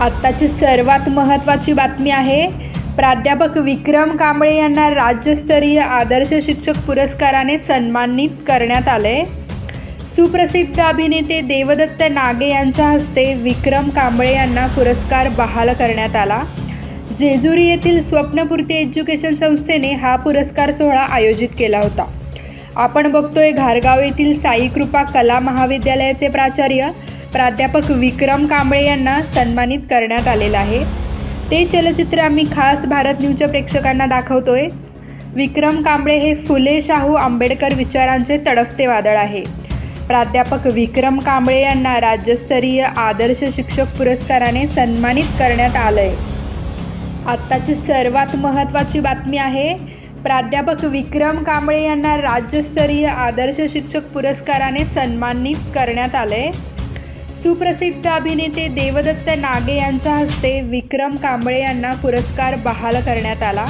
आत्ताची सर्वात महत्त्वाची बातमी आहे प्राध्यापक विक्रम कांबळे यांना राज्यस्तरीय आदर्श शिक्षक पुरस्काराने सन्मानित करण्यात आले. सुप्रसिद्ध अभिनेते देवदत्त नागे यांच्या हस्ते विक्रम कांबळे यांना पुरस्कार बहाल करण्यात आला. जेजुरी येथील स्वप्नपूर्ती एज्युकेशन संस्थेने हा पुरस्कार सोहळा आयोजित केला होता. आपण बघतोय घारगाव येथील साई कृपा कला महाविद्यालयाचे प्राचार्य प्राध्यापक विक्रम कांबळे यांना सन्मानित करण्यात आलेलं आहे. ते चलचित्र आम्ही खास भारत न्यूजच्या प्रेक्षकांना दाखवतोय. विक्रम कांबळे हे फुले शाहू आंबेडकर विचारांचे तडफते वादळ आहे. प्राध्यापक विक्रम कांबळे यांना राज्यस्तरीय आदर्श शिक्षक पुरस्काराने सन्मानित करण्यात आलं आहे आत्ताची सर्वात महत्त्वाची बातमी आहे प्राध्यापक विक्रम कांबळे यांना राज्यस्तरीय आदर्श शिक्षक पुरस्काराने सन्मानित करण्यात आलं आहे सुप्रसिद्ध अभिनेते देवदत्त नागे यांच्या हस्ते विक्रम कांबळे यांना पुरस्कार बहाल करण्यात आला.